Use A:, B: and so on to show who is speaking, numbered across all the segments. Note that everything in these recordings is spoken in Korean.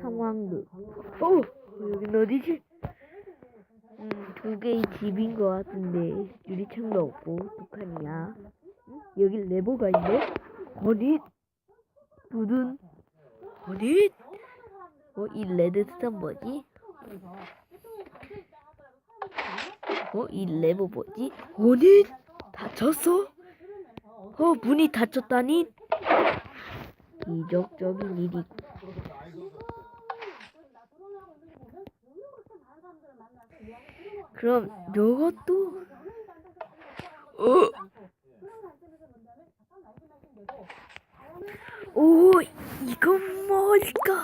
A: 상황극. 어, 여긴 어디지? 음, 두 개의 집인 것 같은데 유리창도 없고 북한이야. 응? 여기 레버가 있네. 어디? 두둔. 어디? 어, 이 레드스톤 뭐지? 어, 이 레버 뭐지? 어디? 다쳤어? 어, 문이 닫혔다니? 기적적인 일이고. 그럼 이것도 어. 오 이건 뭘까?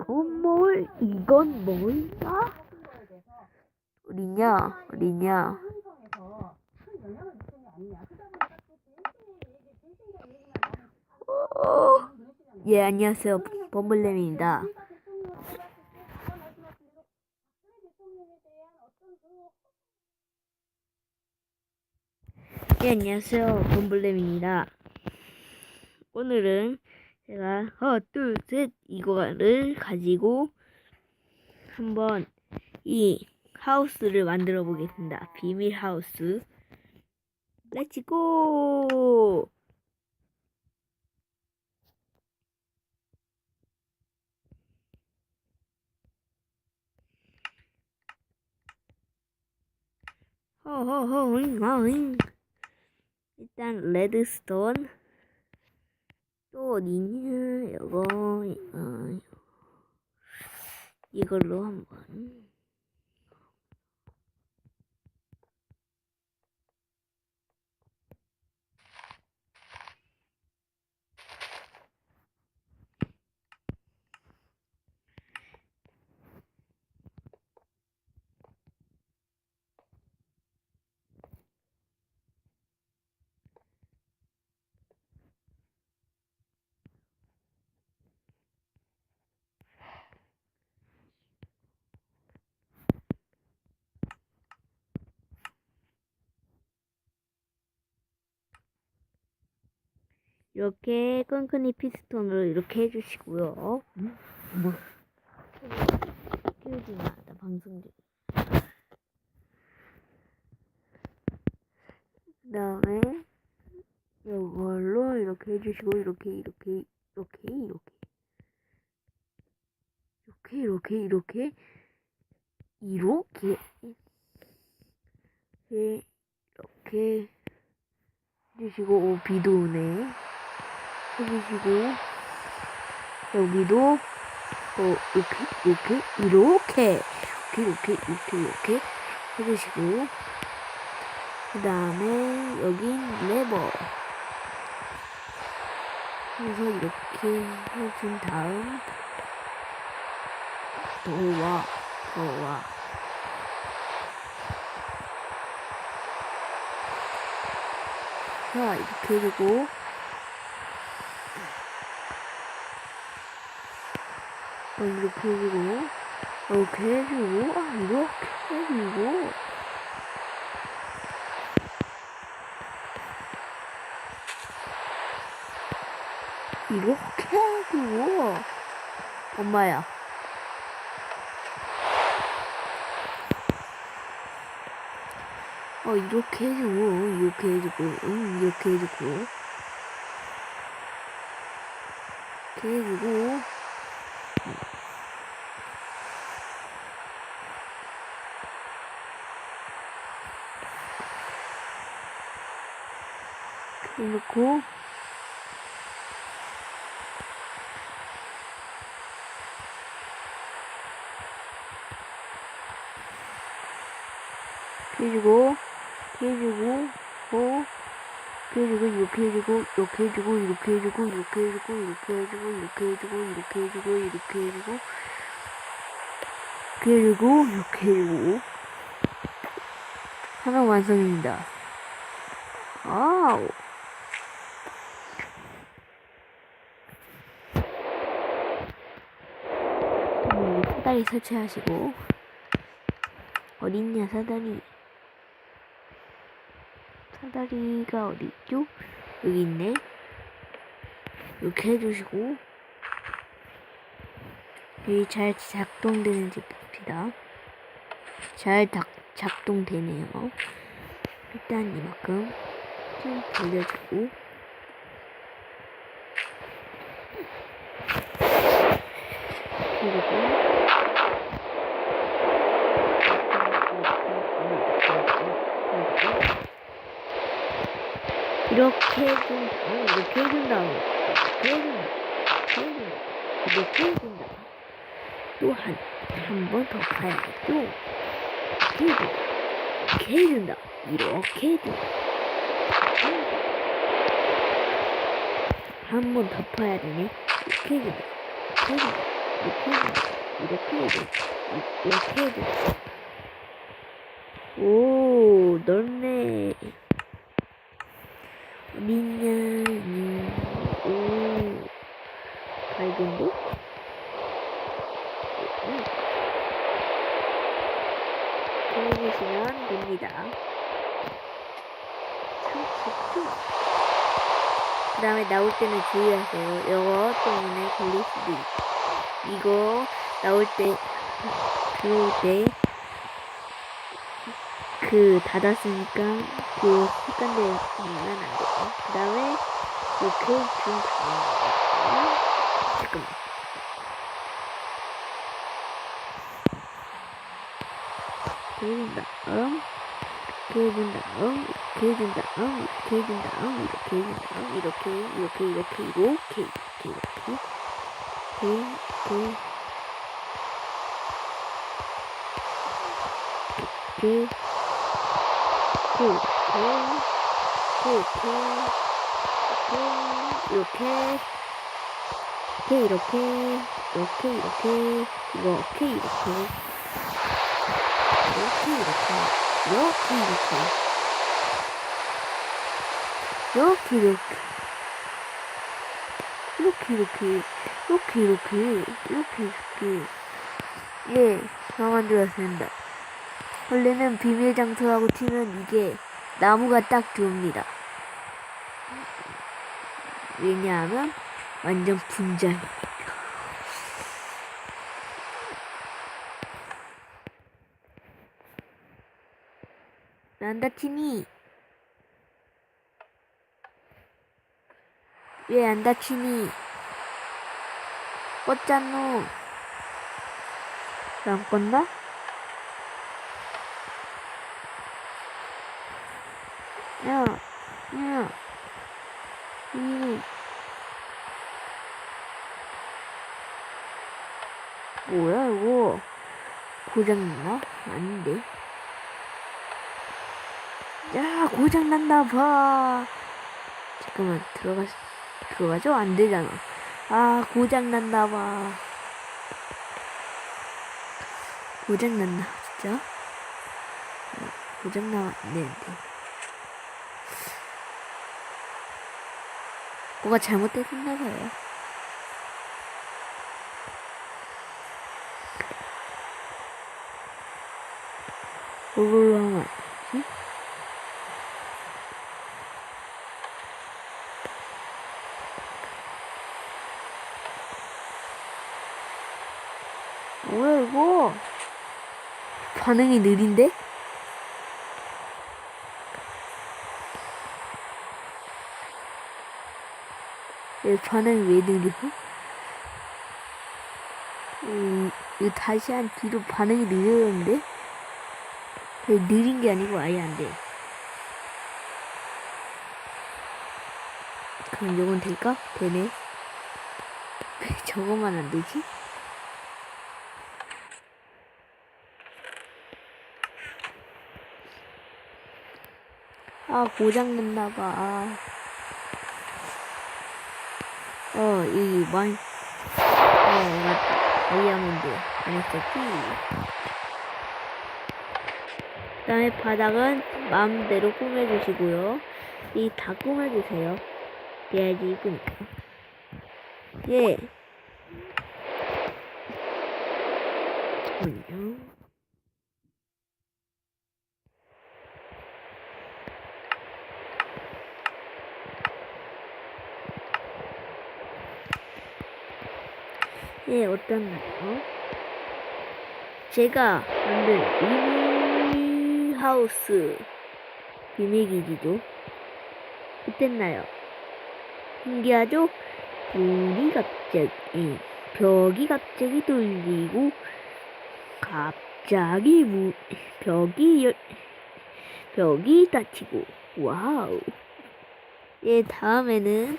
A: 이건 뭘 이건 뭘까? 어디냐 어디냐? 어, 예 안녕하세요 범블렘입니다. 예, 안녕하세요. 범블렘입니다. 오늘은 제가 하나, 둘, 셋 이거를 가지고 한번 이 하우스를 만들어 보겠습니다. 비밀 하우스. 렛츠고! 허허허, 잉, 아, 잉. 일단 레드스톤 또 어디냐 이거 어, 이걸로 한번 이렇게 끈끈이 피스톤으로 이렇게 해주시고요.
B: 뭐?
A: 끼우지 마, 나 방송 중. 그 다음에 이걸로 이렇게 해주시고 이렇게 이렇게 이렇게 이렇게. 이렇게 이렇게 이렇게. 이렇게. 이렇게. 이렇게 해주시고 오 비도 오네 해주시고 여기도 어 이렇게 이렇게 이렇게 이렇게 이렇게 이렇게 해주시고 그 다음에 여긴 레버. 그래서 이렇게 해준 다음 더와 더와. 자 이렇게 해주고 이렇게 해주고. 이렇게 해주고 아 이렇게 해주고 이렇게 해주고 엄마야. 어 이렇게 해주고 이렇게 해주고 응 이렇게 해주고 이렇게 해주고 이렇게 해놓고. 해주고 해주고 어? 해주고 이렇게 해주고 이렇게 해주고 이렇게 해주고 이렇게 해주고 이렇게 해주고 이렇게 해주고 이렇게 해주고 이렇게 해주고. 이렇게 해주고 이렇게 해주고. 하나 완성입니다. 아우 음, 사다리 설치하시고 어딨냐 사다리 사다리가 어디 있죠? 여기 있네. 이렇게 해주시고 여기 잘 작동되는지 봅시다. 잘 작, 작동되네요. 일단 이만큼 좀 돌려주고 그리고 이렇게 해준 다음 이렇게 해준 다음 이렇게 해준 다음 이렇게 해준 다음 또한 한 번 더 가야겠죠 이렇게 해준 다음 이렇게 해준 다음 한번 덮어야 되네 이렇게 해준 다음 이렇게 해준 다음 이렇게 해준 다음 이렇게 해준 다음 오 넓네 음. 보시면 됩니다. 30초. 그 다음에 나올 때는 주의하세요. 이거 때문에 걸릴 수도 있고. 이거 나올 때, 들어올 때, 그 닫았으니까 그 습관대로 보면 안 돼요. 그 다음에 이렇게 준 다음에 잠깐만. 그린 다음, 그린 다음, 그린 다음, 그린 다음, 이렇게 그린 다음, 이렇게, 이렇게, 이렇게, 이렇게, 이렇게, 이렇게. 이렇게 이렇게 이렇게 이렇게. 이렇게. 이렇게. 이렇게. 이렇게. 이렇게 이렇게 이렇게 이렇게 이렇게 이렇게 이렇게 이렇게 이렇게 이렇게 이렇게 이렇게 이렇게 이렇게 이렇게 이렇게 이렇게 예, 다 만들었습니다. 원래는 비밀 장소라고 치면 이게 나무가 딱 좋습니다. 왜냐하면 완전 분장이니까. 안 다치니? 왜 안 다치니? 껐잖노. 안 껐나? 야, 야, 이, 뭐야, 이거? 고장났나? 아닌데. 야, 고장났나 봐. 잠깐만, 들어가, 들어가죠? 안 되잖아. 아, 고장났나 봐. 고장났나, 진짜? 되는데. 뭐가 잘못됐나 봐요. 뭘로 하면 안? 뭐야 이거? 반응이 느린데? 왜 반응이 왜 느려? 음, 이거 다시 한 뒤로 반응이 느려졌는데? 왜 느린 게 아니고 아예 안 돼. 그럼 이건 될까? 되네. 왜 저거만 안 되지? 아, 고장났나봐. 아. 어, 이, 마이, 어, 맞다. 다이아몬드. 안 했었지? 다음에 바닥은 마음대로 꾸며주시고요. 이 다 꾸며주세요. 예, 그래야지 이쁘니까. 예. 잠깐만요. 예, 어떤나요? 제가 만든 이미 하우스 비밀기지죠. 어땠나요? 신기하죠? 문이 갑자기, 예, 벽이 갑자기 뚫리고, 갑자기 문, 벽이 열, 벽이 닫히고, 와우. 예, 다음에는,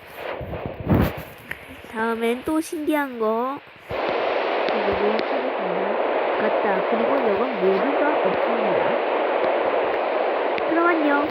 A: 다음엔 또 신기한 거, 그리고 하겠습니다. 맞다. 그리고 이건 모두가 없습니다. 그럼 안녕.